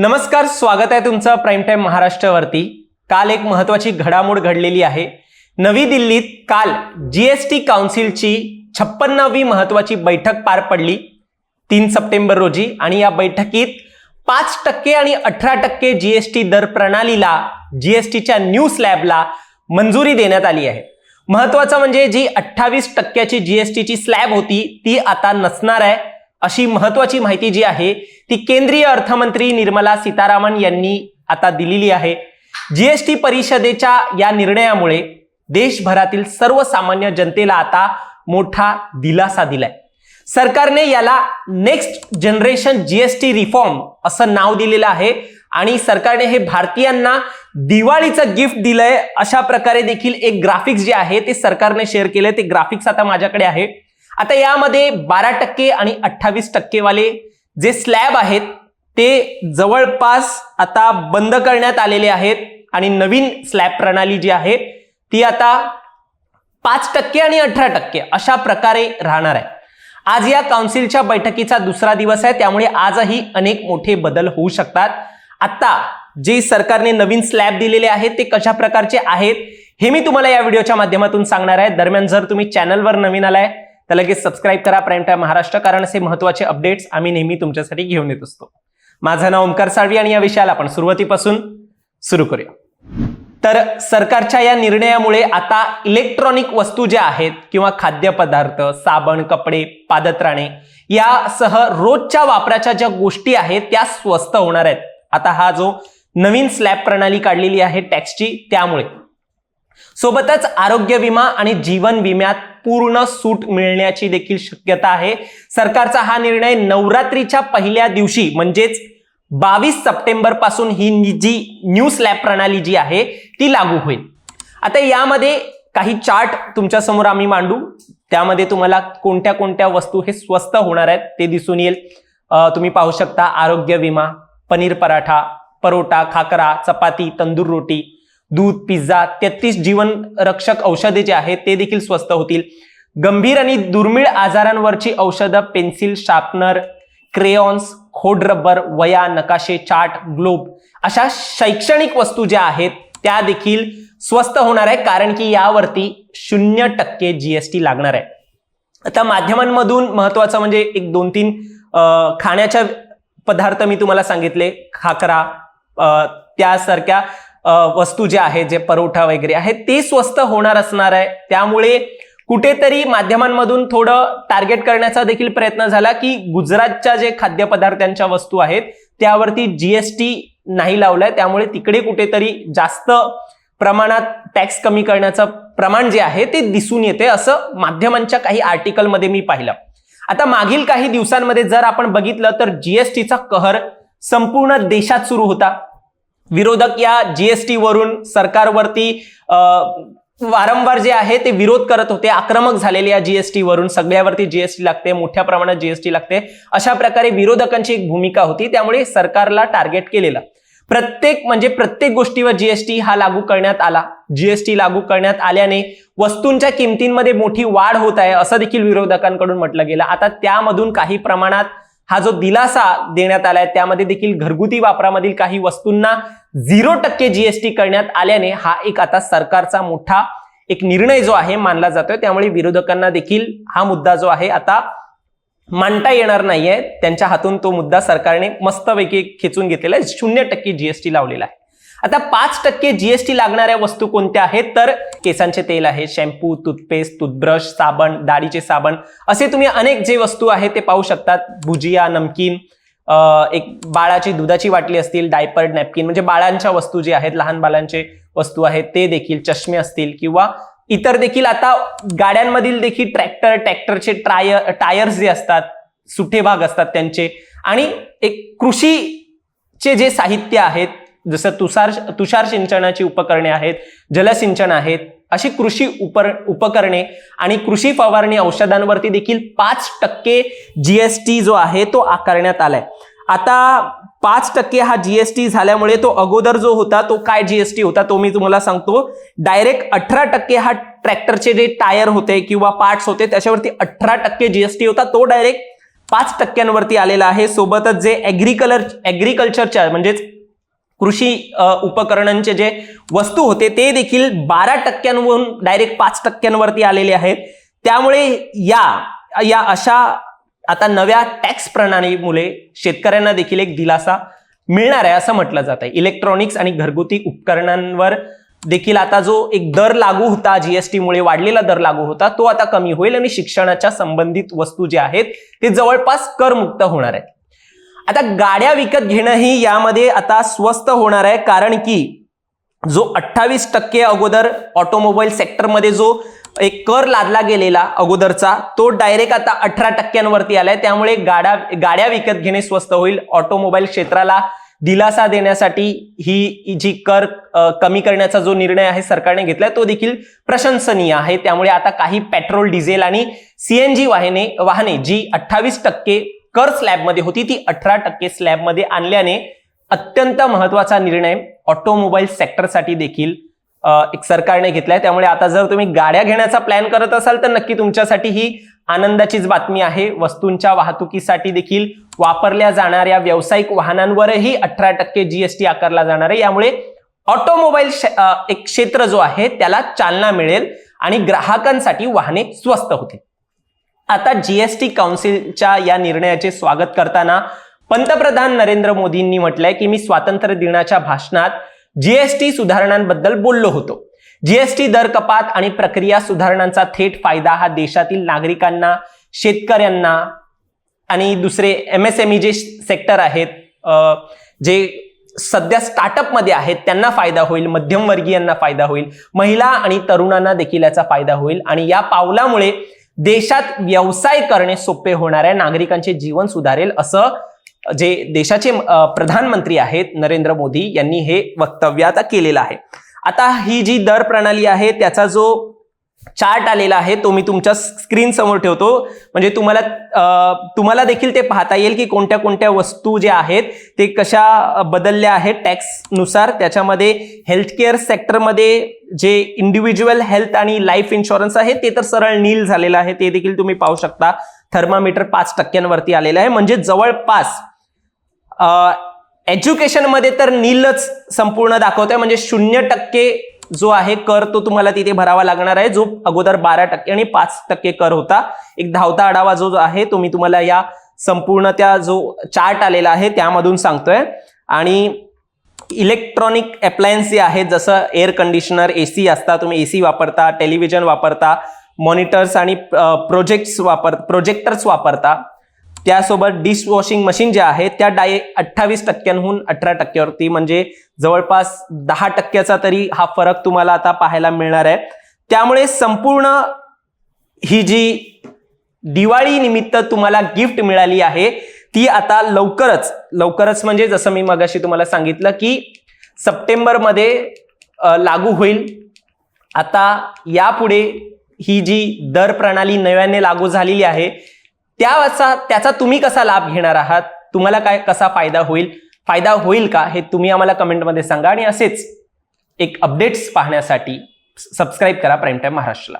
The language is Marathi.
नमस्कार स्वागत आहे तुमचं प्राईम टाईम महाराष्ट्रावरती. काल एक महत्वाची घडामोड घडलेली आहे. नवी दिल्लीत काल जीएसटी काउन्सिलची छप्पन्नावी महत्वाची बैठक पार पडली. तीन सप्टेंबर रोजी आणि या बैठकीत पाच टक्के आणि अठरा टक्के जीएसटी दर प्रणालीला जीएसटीच्या न्यू स्लॅबला मंजुरी देण्यात आली आहे. महत्वाचं म्हणजे जी अठ्ठावीस टक्क्याची जीएसटीची स्लॅब होती ती आता नसणार आहे. अशी महत्वाची माहिती जी आहे ती केंद्रीय अर्थमंत्री निर्मला सीतारामन यांनी आता दिलेली आहे. जीएसटी परिषदेच्या या निर्णयामुळे देशभरातील सर्वसामान्य जनतेला आता मोठा दिलासा दिलाय. सरकारने याला नेक्स्ट जनरेशन जीएसटी रिफॉर्म असं नाव दिलेलं आहे आणि सरकारने हे भारतीयांना दिवाळीचं गिफ्ट दिलंय अशा प्रकारे देखील एक ग्राफिक्स जे आहे ते सरकारने शेअर केलंय. ते ग्राफिक्स आता माझ्याकडे आहे. आता यामध्ये बारा टक्के आणि अठ्ठावीस टक्केवाले जे स्लॅब आहेत ते जवळपास आता बंद करण्यात आलेले आहेत आणि नवीन स्लॅब प्रणाली जी आहे ती आता पाच टक्के आणि अठरा टक्के अशा प्रकारे राहणार आहे. आज या काउन्सिलच्या बैठकीचा दुसरा दिवस आहे त्यामुळे आजही अनेक मोठे बदल होऊ शकतात. आत्ता जे सरकारने नवीन स्लॅब दिलेले आहेत ते कशा प्रकारचे आहेत हे मी तुम्हाला या व्हिडिओच्या माध्यमातून सांगणार आहे. दरम्यान जर तुम्ही चॅनलवर नवीन आलाय तर लगेच सबस्क्राईब करा प्राईम टाईम महाराष्ट्र कारण असे महत्त्वाचे अपडेट्स आम्ही नेहमी तुमच्यासाठी घेऊन येत असतो. माझं नाव ओमकार साळवी आणि या विषयाला आपण सुरुवातीपासून सुरू करूया. तर सरकारच्या या निर्णयामुळे आता इलेक्ट्रॉनिक वस्तू ज्या आहेत किंवा खाद्यपदार्थ साबण कपडे पादत्राणे यासह रोजच्या वापराच्या ज्या गोष्टी आहेत त्या स्वस्त होणार आहेत. आता हा जो नवीन स्लॅब प्रणाली काढलेली आहे टॅक्सची त्यामुळे. सोबतच आरोग्य विमा आणि जीवन विम्यात पूर्ण सूट मिळण्याची देखील शक्यता आहे. सरकारचा हा निर्णय नवरात्रीच्या पहिल्या दिवशी म्हणजेच बावीस सप्टेंबरपासून ही जी न्यू स्लॅब प्रणाली जी आहे ती लागू होईल. आता यामध्ये काही चार्ट तुमच्यासमोर आम्ही मांडू. त्यामध्ये तुम्हाला कोणत्या कोणत्या वस्तू हे स्वस्त होणार आहेत ते दिसून येईल. तुम्ही पाहू शकता आरोग्य विमा पनीर पराठा परोटा खाकरा चपाती तंदूर रोटी दूध पिझ्झा तेहतीस जीवन रक्षक औषधे जे आहेत ते देखील स्वस्त होतील. गंभीर आणि दुर्मिळ आजारांवरची औषधं पेन्सिल शार्पनर क्रेयॉन्स खोड रबर वया नकाशे चार्ट ग्लोब अशा शैक्षणिक वस्तू ज्या आहेत त्या देखील स्वस्त होणार आहे कारण की यावरती शून्य टक्के जीएसटी लागणार आहे. आता माध्यमांमधून महत्वाचं म्हणजे एक दोन तीन खाण्याच्या पदार्थ मी तुम्हाला सांगितले खाकरा त्यासारख्या वस्तू ज्या आहेत जे परोठा वगैरे आहे ते स्वस्त होणार असणार आहे. त्यामुळे कुठेतरी माध्यमांमधून थोडं टार्गेट करण्याचा देखील प्रयत्न झाला की गुजरातच्या जे खाद्यपदार्थांच्या वस्तू आहेत त्यावरती जीएसटी नाही लावलाय. त्यामुळे तिकडे कुठेतरी जास्त प्रमाणात टॅक्स कमी करण्याचं प्रमाण जे आहे ते दिसून येते असं माध्यमांच्या काही आर्टिकलमध्ये मी पाहिलं. आता मागील काही दिवसांमध्ये जर आपण बघितलं तर जीएसटीचा कहर संपूर्ण देशात सुरू होता. विरोधक या जीएसटी वरून सरकारवरती वारंवार जे आहे ते विरोध करत होते आक्रमक झालेले या जीएसटी वरून. सगळ्यावरती जीएसटी लागते मोठ्या प्रमाणात जीएसटी लागते. अशा प्रकारे विरोधकांची एक भूमिका होती त्यामुळे सरकारला टार्गेट केलेला. प्रत्येक म्हणजे प्रत्येक गोष्टीवर जीएसटी हा लागू करण्यात आला. जीएसटी लागू करण्यात आल्याने वस्तूंच्या किमतींमध्ये मोठी वाढ होत आहे असं देखील विरोधकांकडून म्हटलं गेलं. आता त्यामधून काही प्रमाणात हा जो दिलासा देण्यात आलाय त्यामध्ये देखील घरगुती वापरामधील काही वस्तूंना झिरो टक्के जीएसटी करण्यात आल्याने हा एक आता सरकारचा मोठा एक निर्णय जो आहे मानला जातोय. त्यामुळे विरोधकांना देखील हा मुद्दा जो आहे आता मांडता येणार नाहीये. त्यांच्या हातून तो मुद्दा सरकारने मस्तपैकी खेचून घेतलेला आहे. शून्य टक्के जीएसटी लावलेला आहे. आता पाच टक्के जीएसटी लागणाऱ्या वस्तू कोणत्या आहेत? तर केसांचे तेल आहे शॅम्पू टूथपेस्ट टूथब्रश साबण दाढीचे साबण असे तुम्ही अनेक जे वस्तू आहेत ते पाहू शकतात. भुजिया नमकीन एक बाळाची दुधाची बाटली असतील डायपर नॅपकिन म्हणजे बाळांच्या वस्तू जे आहेत लहान बाळांचे वस्तू आहेत ते देखील चष्मे असतील किंवा इतर देखील. आता गाड्यांमधील देखील ट्रॅक्टर ट्रॅक्टरचे ट्रायर टायर्स जे असतात सुठे भाग असतात त्यांचे. आणि एक कृषीचे जे साहित्य आहेत जसं तुषार तुषार सिंचनाची उपकरणे आहेत जलसिंचन आहेत अशी कृषी उपर उपकरणे आणि कृषी फवारणी औषधांवरती देखील पाच टक्के जीएसटी जो आहे तो आकारण्यात आलाय. आता पाच टक्के हा जीएसटी झाल्यामुळे तो अगोदर जो होता तो काय जीएसटी होता तो मी तुम्हाला सांगतो. डायरेक्ट अठरा टक्के हा ट्रॅक्टरचे जे टायर होते किंवा पार्ट्स होते त्याच्यावरती अठरा टक्के जीएसटी होता तो डायरेक्ट पाच टक्क्यांवरती आलेला आहे. सोबतच जे ॲग्रिकलर ॲग्रिकल्चरच्या म्हणजेच कृषी उपकरणांचे जे वस्तू होते ते देखील बारा टक्क्यांवरून डायरेक्ट पाच टक्क्यांवरती आलेले आहेत. त्यामुळे या या अशा आता नव्या टॅक्स प्रणालीमुळे शेतकऱ्यांना देखील एक दिलासा मिळणार आहे असं म्हटलं जात आहे. इलेक्ट्रॉनिक्स आणि घरगुती उपकरणांवर देखील आता जो एक दर लागू होता जीएसटीमुळे वाढलेला दर लागू होता तो आता कमी होईल आणि शिक्षणाच्या संबंधित वस्तू ज्या आहेत ते जवळपास करमुक्त होणार आहेत. आता गाड्या विकत घेणं ही यामध्ये आता स्वस्त होणार आहे कारण की जो अठ्ठावीस टक्के अगोदर ऑटोमोबाईल सेक्टरमध्ये जो एक कर लादला गेलेला अगोदरचा तो डायरेक्ट आता अठरा टक्क्यांवरती आलाय. त्यामुळे गाड्या गाड्या विकत घेणे स्वस्त होईल. ऑटोमोबाईल क्षेत्राला दिलासा देण्यासाठी ही जी कर कमी करण्याचा जो निर्णय आहे सरकारने घेतलाय तो देखील प्रशंसनीय आहे. त्यामुळे आता काही पेट्रोल डिझेल आणि सीएनजी वाहने वाहने जी अठ्ठावीस टक्के कर स्लॅबमध्ये होती. ती अठरा टक्के स्लॅबमध्ये आणल्याने अत्यंत महत्त्वाचा निर्णय ऑटोमोबाईल सेक्टरसाठी देखील एक सरकारने घेतलाय. त्यामुळे आता जर तुम्ही गाड्या घेण्याचा प्लॅन करत असाल तर नक्की तुमच्यासाठी ही आनंदाचीच बातमी आहे. वस्तूंच्या वाहतुकीसाठी देखील वापरल्या जाणाऱ्या व्यावसायिक वाहनांवरही अठरा टक्के जीएसटी आकारला जाणार आहे. यामुळे ऑटोमोबाईल एक क्षेत्र जो आहे त्याला चालना मिळेल आणि ग्राहकांसाठी वाहने स्वस्त होतील. आता जीएसटी काउन्सिलच्या या निर्णयाचे स्वागत करताना पंतप्रधान नरेंद्र मोदींनी म्हटलंय की मी स्वातंत्र्य दिनाच्या भाषणात जीएसटी सुधारणांबद्दल बोललो होतो. जीएसटी दर कपात आणि प्रक्रिया सुधारणांचा थेट फायदा हा देशातील नागरिकांना शेतकऱ्यांना आणि दुसरे एम एस एम ई जे सेक्टर आहेत जे सध्या स्टार्टअपमध्ये आहेत त्यांना फायदा होईल मध्यमवर्गीयांना फायदा होईल महिला आणि तरुणांना देखील याचा फायदा होईल आणि या पावलामुळे देशात व्यवसाय करणे सोपे होणार आहे. नागरिकांचे जीवन सुधारेल असं जे देशाचे प्रधानमंत्री आहेत नरेंद्र मोदी यांनी हे वक्तव्य आता केलेलं आहे. आता ही जी दर प्रणाली आहे त्याचा जो चार्ट आलेला आहे तो मी तुमच्या स्क्रीन समोर ठेवतो. म्हणजे तुम्हाला तुम्हाला देखील ते पाहता येईल की कोणत्या कोणत्या वस्तू ज्या आहेत ते कशा बदलल्या आहेत टॅक्सनुसार त्याच्यामध्ये हेल्थकेअर सेक्टरमध्ये जे इंडिव्हिज्युअल हेल्थ आणि लाईफ इन्शुरन्स आहे ते तर सरळ नील झालेलं आहे. ते देखील तुम्ही पाहू शकता. थर्मामीटर पाच टक्क्यांवरती आलेलं आहे. म्हणजे जवळपास एज्युकेशनमध्ये तर नीलच संपूर्ण दाखवतोय. म्हणजे शून्य टक्के जो आहे कर तो तुम्हाला तिथे भरावा लागणार आहे. जो अगोदर बारा टक्के आणि पाच टक्के कर होता. एक धावता आढावा जो आहे तो मी तुम्हाला या संपूर्ण त्या जो चार्ट आलेला आहे त्यामधून सांगतोय. आणि इलेक्ट्रॉनिक अप्लायन्स जे आहेत जसं एअर कंडिशनर एसी असता तुम्ही एसी वापरता टेलिव्हिजन वापरता मॉनिटर्स आणि प्रोजेक्ट्स वापर प्रोजेक्टर्स वापरता त्यासोबत डिश वॉशिंग मशीन ज्या आहेत त्या डाय अठ्ठावीस टक्क्यांहून अठरा टक्क्यावरती म्हणजे जवळपास दहा टक्क्याचा तरी हा फरक तुम्हाला आता पाहायला मिळणार आहे. त्यामुळे संपूर्ण ही जी दिवाळी निमित्त तुम्हाला गिफ्ट मिळाली आहे ती आता लवकरच लवकरच म्हणजे जसं मी मगाशी तुम्हाला सांगितलं की सप्टेंबरमध्ये लागू होईल. आता यापुढे ही जी दर प्रणाली नव्याने लागू झालेली आहे त्याचा त्याचा तुम्ही कसा लाभ घेणार आहात? तुम्हाला काय कसा फायदा होईल? फायदा होईल का? हे तुम्ही आम्हाला कमेंटमध्ये सांगा आणि असेच एक अपडेट्स पाहण्यासाठी सबस्क्राईब करा प्राईम टाईम महाराष्ट्राला